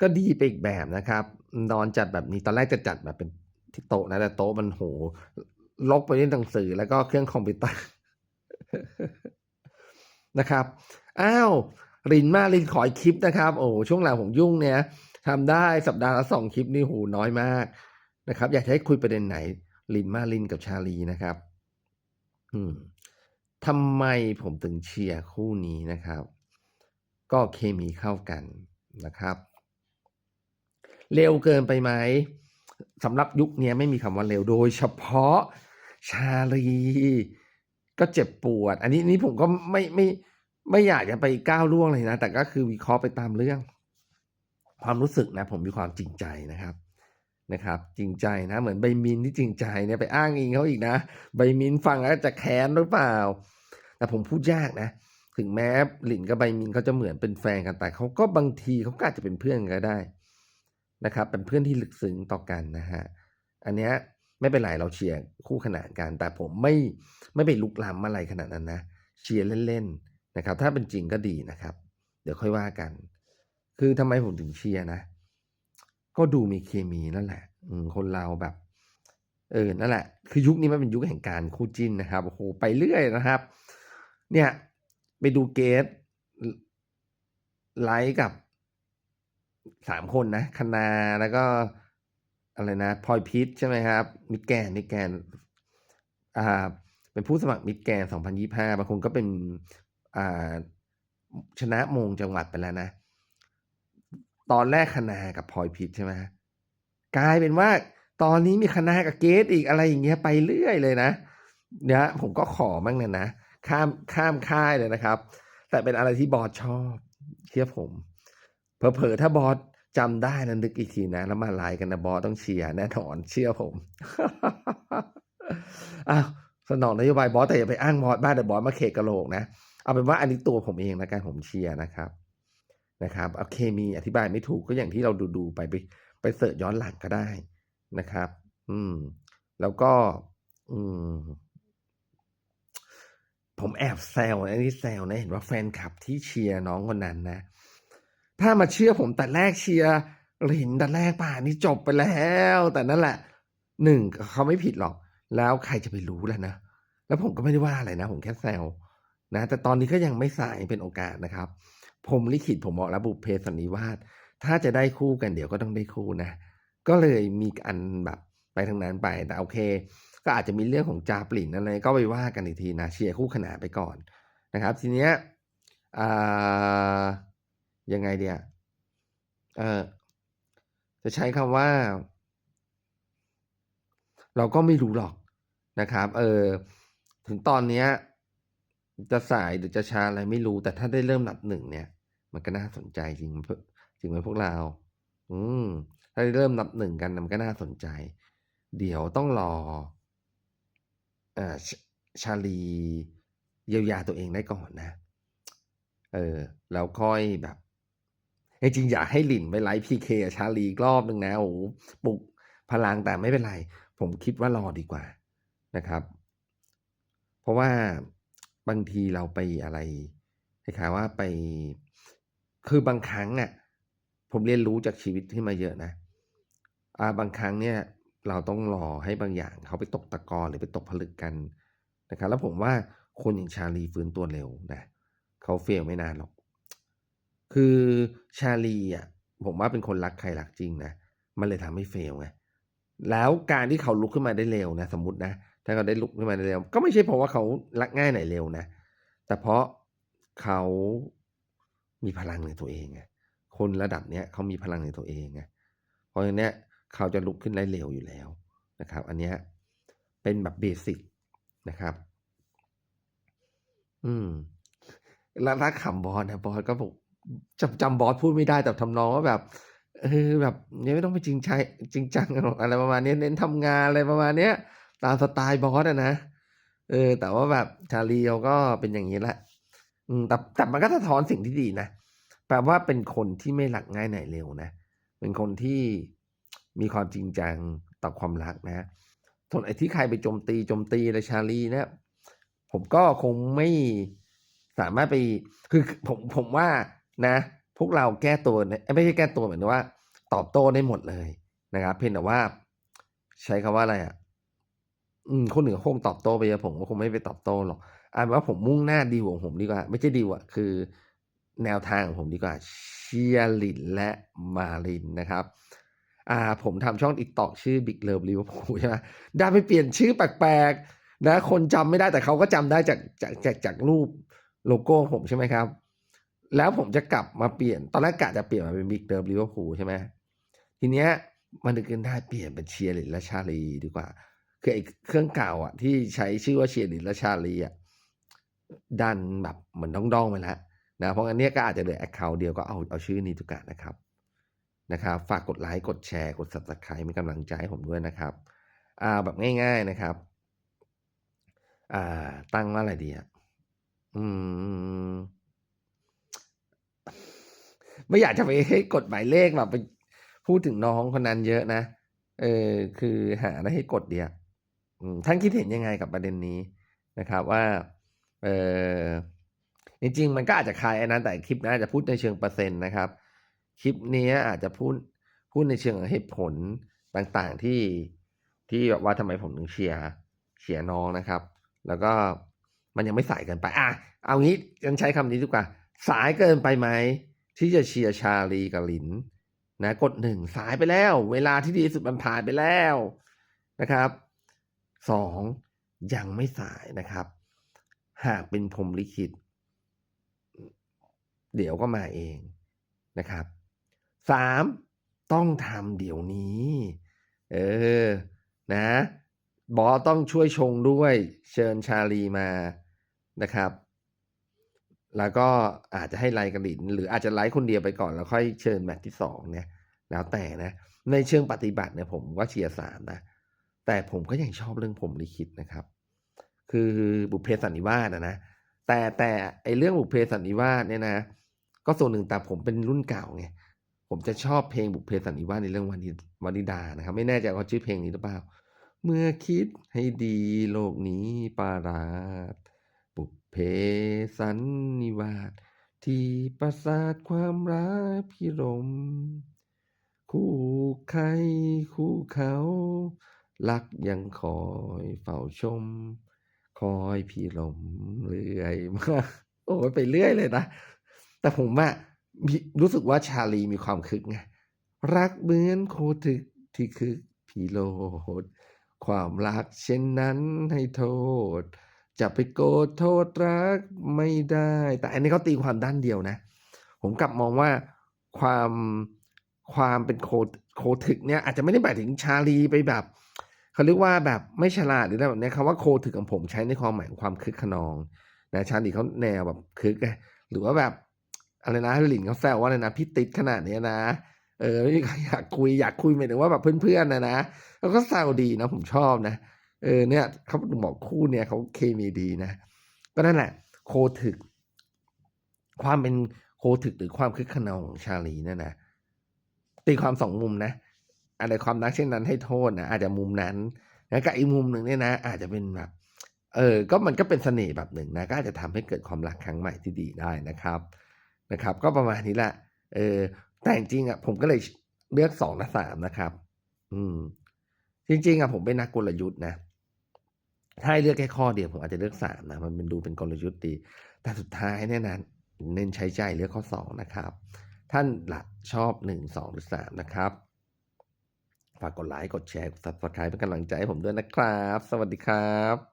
ก็ดีไปอีกแบบนะครับ นอนจัดแบบนี้ตอนแรกจะจัดแบบเป็นที่โต๊ะนะแต่โต๊ะมันโหลกไปด้วยหนังสือแล้วก็เครื่องคอมพิวเตอร์นะครับ อ้าวรินมารินขออีกคลิปนะครับ โอ้ช่วงหลังผมยุ่งเนี่ยทำได้สัปดาห์ละสองคลิปนี่โหน้อยมากนะครับ อยากให้คุยประเด็นไหนลินมารินกับชาลีนะครับ อืมทำไมผมถึงเชียร์คู่นี้นะครับ ก็เคมีเข้ากันนะครับ เร็วเกินไปไหมสำหรับยุคนี้ไม่มีคำว่าเร็วโดยเฉพาะชาลีก็เจ็บปวด อันนี้นี่ผมก็ไม่ไม่ไม่อยากจะไปก้าวล่วงเลยนะ แต่ก็คือวิเคราะห์ไปตามเรื่อง ความรู้สึกนะ ผมมีความจริงใจนะครับนะครับ จริงใจนะ เหมือนใบมินที่จริงใจเนี่ยไปอ้างอิงเขาอีกนะ ใบมินฟังแล้วจะแค้นหรือเปล่า แต่ผมพูดยากนะ ถึงแม้หลินกับใบมินเขาจะเหมือนเป็นแฟนกันแต่เขาก็บางทีเขาก็อาจจะเป็นเพื่อนกันก็ได้ นะครับ เป็นเพื่อนที่ลึกซึ้งต่อกันนะฮะ อันเนี้ยไม่เป็นไรเราเชียร์คู่ขนานกัน แต่ผมไม่ไม่ไปลุกล้ำอะไรขนาดนั้นนะ เชียร์เล่นๆนะครับ ถ้าเป็นจริงก็ดีนะครับ เดี๋ยวค่อยว่ากัน คือทำไมผมถึงเชียร์นะ ก็ดูมีเคมีนั่นแหละ อืคนเราแบบเออนั่นแหละ คือยุคนี้มันเป็นยุคแห่งการคู่จิ้นนะครับโอ้โหไปเรื่อยนะครับ เนี่ยไปดูเกสไลค์กับ สามคนนะคณาแล้วก็อะไรนะพลอยพิษใช่ไหมครับ มิดแกนมิดแกนอ่าเป็นผู้สมัครมิดแกน 2025 บางคนก็เป็นอ่าชนะมงจังหวัดไปแล้วนะ ตอนแรกคณากับพลอยพิษใช่ไหมกลายเป็นว่าตอนนี้มีคณากับเกสอีกอะไรอย่างเงี้ยไปเรื่อยเลยนะเนี่ยผมก็ขอมั่งเนี่ยนะ ข้ามข้ามค่ายเลยนะครับ แต่เป็นอะไรที่บอสชอบเชื่อผม เผลอๆถ้าบอสจำได้นะนึกอีกทีนะ แล้วมาไลน์กันนะบอสต้องเชียร์แน่นอนเชื่อผมอ้าวสนองนโยบายบอสแต่อย่าไปอ้างบอสบ้านแต่บอสมาเคกะโหลกนะเอาเป็นว่าอันนี้ตัวผมเองนะการผมเชียร์นะครับนะครับเอาเคมีอธิบายไม่ถูกก็อย่างที่เราดูดูๆไปไปไปเสิร์ชย้อนหลังก็ได้นะครับ อืม แล้วก็ อืม ผมแอบแซวอันนี้แซวนะเห็นว่าแฟนคลับที่เชียร์น้องคนนั้นนะ ถ้ามาเชื่อผมแต่แรกเชียร์หลินแต่แรกป่านี้จบไปแล้ว แต่นั่นแหละหนึ่งเขาไม่ผิดหรอก แล้วใครจะไปรู้ล่ะนะ แล้วผมก็ไม่ได้ว่าอะไรนะ ผมแค่แซวนะ แต่ตอนนี้ก็ยังไม่สายเป็นโอกาสนะครับ ผมลิขิตผมบอกแล้วบุพเพสันนิวาสถ้าจะได้คู่กันเดี๋ยวก็ต้องได้คู่นะ ก็เลยมีอันแบบไปทางนั้นไปแต่โอเค ก็อาจจะมีเรื่องของจาปลินอะไรก็ไปว่ากันอีกทีนะเชียร์คู่ขนานไปก่อนนะครับ ทีเนี้ยอ่า ยังไงเดียเออจะใช้คำว่า เราก็ไม่รู้หรอกนะครับ เออ ถึงตอนเนี้ย จะสายหรือจะช้าอะไรไม่รู้ แต่ถ้าได้เริ่มนับหนึ่งเนี่ย มันก็น่าสนใจจริงจริงไหมพวกเรา อืม ถ้าได้เริ่มนับหนึ่งกันมันก็น่าสนใจ เดี๋ยวต้องรอเอ่อชชาลีเยียวยาตัวเองได้ก่อนนะ เออ แล้วค่อยแบบ จริงอยากให้หลินไปไลฟ์พีเคชาลีอีกรอบหนึ่งนะโอ้โหปลุกพลังแต่ไม่เป็นไร ผมคิดว่ารอดีกว่านะครับ เพราะว่าบางทีเราไปอะไรคล้ายๆว่าไปคือบางครั้งอะผมเรียนรู้จากชีวิตที่มาเยอะนะอ่าบางครั้งเนี่ยเราต้องรอให้บางอย่างเขาไปตกตะกอนหรือไปตกผลึกกันนะครับแล้วผมว่าคนอย่างชาลีฟื้นตัวเร็วนะเขาเฟลไม่นานหรอก คือชาลีอะผมว่าเป็นคนรักใครรักจริงนะ มันเลยทำให้เฟลไงแล้วการที่เขาลุกขึ้นมาได้เร็วนะ สมมตินะ ถ้าเขาได้ลุกขึ้นมาได้เร็ว ก็ไม่ใช่เพราะว่าเขารักง่ายไหนเร็วนะ แต่เพราะเขามีพลังในตัวเองไงคนระดับเนี้ยเขามีพลังในตัวเองไงเพราะฉะนั้นเนี้เขาจะลุกขึ้นได้เร็วอยู่แล้วนะครับ อันเนี้ยเป็นแบบเบสิกนะครับ อืมแล้วถ้าขำบอสนะบอสก็บอก จำจำบอสพูดไม่ได้แต่ทำนองว่าแบบเออแบบเนี่ยไม่ต้องไปจริงใจจริงจังหรอกอะไรประมาณนี้เน้นทำงานอะไรประมาณเนี้ย ตามสไตล์บอสอะนะเออ แต่ว่าแบบชาลีเขาก็เป็นอย่างนี้แหละอืมแต่แต่มันก็สะท้อนสิ่งที่ดีนะแปลว่าเป็นคนที่ไม่หลักง่ายไหนเร็วนะเป็นคนที่มีความจริงจังต่อความรักนะส่วนไอ้ที่ใครไปโจมตีโจมตีอะไรชาลีเนี่ยผมก็คงไม่สามารถไปคือผมผมว่า นะ พวกเราแก้ตัวในเอ้ยไม่ใช่แก้ตัวเหมายถึงว่า ตอบโต้ได้หมดเลยนะครับ เพียงแต่ว่า ใช้คำว่าอะไรอะอืมคนอื่นเขาคงตอบโต้ไปเยอะผมก็คงไม่ไปตอบโต้หรอกเอานว่าผมมุ่งหน้าดีของผมดีกว่า ไม่ใช่ดีลอะคือ แนวทางของผมดีกว่าเชียร์ลินและมารินนะครับอ่าผมทำช่อง TikTok ชื่อ Big Love Liverpool ใช่ไหมได้ไปเปลี่ยนชื่อแปลกๆนะคนจำไม่ได้แต่เขาก็จำได้จากจากจากจากรูปโลโก้ผมใช่ไหมครับ แล้วผมจะกลับมาเปลี่ยน ตอนแรกกะจะเปลี่ยนมาเป็น Big Love Liverpool ใช่ไหมทีเนี้ยมันนึกขึ้นได้เปลี่ยนเป็นเชียร์ลินและชาลีดีกว่า คือไอ้เครื่องเก่าอะ ที่ใช้ชื่อว่าเชียร์ลินและชาลีอะดันแบบเหมือนด้องๆไปแล้วนะเพราะงั้นเนี้ยก็อาจจะเหลือแอคเคาท์เดียวก็เอาเอาชื่อนี้ดีกว่านะครับนะครับ ฝากกดไลค์กดแชร์กด Subscribe เป็นกำลังใจให้ผมด้วยนะครับอ่าแบบง่าย ๆนะครับ อ่า ตั้งว่าอะไรดีอะอืม ไม่อยากจะไปให้กดหมายเลขแบบไปพูดถึงน้องคนนั้นเยอะนะ เออคือหาได้ให้กดเดียวท่านคิดเห็นยังไงกับประเด็นนี้นะครับว่า เออจริง ๆ มันก็อาจจะคลายอนั้นแต่คลิปนั้นอาจะพูดในเชิงเปอร์เซ็นต์นะครับ คลิปนี้อาจจะพูดพูดในเชิงเหตุผลต่างๆที่ที่แบบว่าทำไมผมถึงเชียร์เชียร์น้องนะครับ แล้วก็มันยังไม่สายเกินไป อะ เอางี้กันใช้คำนี้ดีกว่า สายเกินไปไหม ที่จะเชียร์ชาลีกับลินนะกดหนึ่งสายไปแล้ว เวลาที่ดีสุดมันผ่านไปแล้วนะครับสองยังไม่สายนะครับ หากเป็นพรมลิขิต เดี๋ยวก็มาเองนะครับสามต้องทำเดี๋ยวนี้ เออนะบอต้องช่วยชงด้วย เชิญชาลีมานะครับ แล้วก็อาจจะให้ไลน์กระดิน หรืออาจจะไลฟ์คนเดียวไปก่อนแล้วค่อยเชิญแมตช์ที่สองเนี่ย แล้วแต่นะ ในเชิงปฏิบัติเนี่ยผมก็เชียร์สามนะ แต่ผมก็ยังชอบเรื่องผมลิขิตนะครับ คือบุพเพสันนิวาสนะนะ แต่แต่ไอเรื่องบุพเพสันนิวาสเนี่ยนะ ก็ส่วนหนึ่งแต่ผมเป็นรุ่นเก่าไง ผมจะชอบเพลงบุพเพสันนิวาสในเรื่องวานิวานิดานะครับ ไม่แน่ใจว่าชื่อเพลงนี้หรือเปล่า เมื่อคิดให้ดีโลกนี้ปาราด เพสันนิวาสที่ปราสาทความรักพิรม คู่ใครคู่เขา รักยังคอยเฝ้าชม คอยพี่ลมเรื่อยมา โอ้ไปเรื่อยเลยนะ แต่ผมอะรู้สึกว่าชาลีมีความคึกไง รักเหมือนโคทึกที่คึกพี่โลด ความรักเช่นนั้นให้โทษ จะไปโกรธโทษรักไม่ได้ แต่อันนี้เขาตีความด้านเดียวนะ ผมกลับมองว่าความความเป็นโคโคทึกเนี่ยอาจจะไม่ได้หมายถึงชาลีไปแบบเขาเรียกว่าแบบไม่ฉลาดหรืออะไรแบบนี้คำว่าโคทึกของผมใช้ในความหมายของความคึกขนองนะชาลีเขาแนวแบบคึกไงหรือว่าแบบอะไรนะหลินเขาแซวว่าอะไรนะพี่ติดขนาดนี้นะเออไม่มีใครอยากคุยอยากคุยหมายถึงว่าแบบเพื่อนๆนะนะแล้วก็แซวดีนะผมชอบนะ เออเนี่ยเขาบอกคู่เนี่ยเขาเคมีดีนะก็นั่นแหละโคถึก ความเป็นโคถึกหรือความคึกขนองของชาลีเนี่ยนะตีความสองมุมนะอะไรความรักเช่นนั้นให้โทษนะอาจจะมุมนั้นแล้วกับอีกมุมหนึ่งเนี่ยนะ อาจจะเป็นแบบเออ ก็มันก็เป็นเสน่ห์แบบหนึ่งนะ ก็อาจจะทำให้เกิดความรักครั้งใหม่ที่ดีได้นะครับ นะครับ ก็ประมาณนี้แหละ เออ แต่จริงอะ ผมก็เลยเลือกสองและสามนะครับ อืม จริง ๆอะผมเป็นนักกลยุทธ์นะ ถ้าให้เลือกแค่ข้อเดียวผมอาจจะเลือกสามนะมันเป็นดูเป็นกลยุทธ์ดี แต่สุดท้ายเนี่ยนะเน้นใช้ใจเลือกข้อสองนะครับ ท่านละชอบหนึ่งสองหรือสามนะครับฝากกดไลค์กดแชร์กด subscribe เป็นกำลังใจให้ผมด้วยนะครับ สวัสดีครับ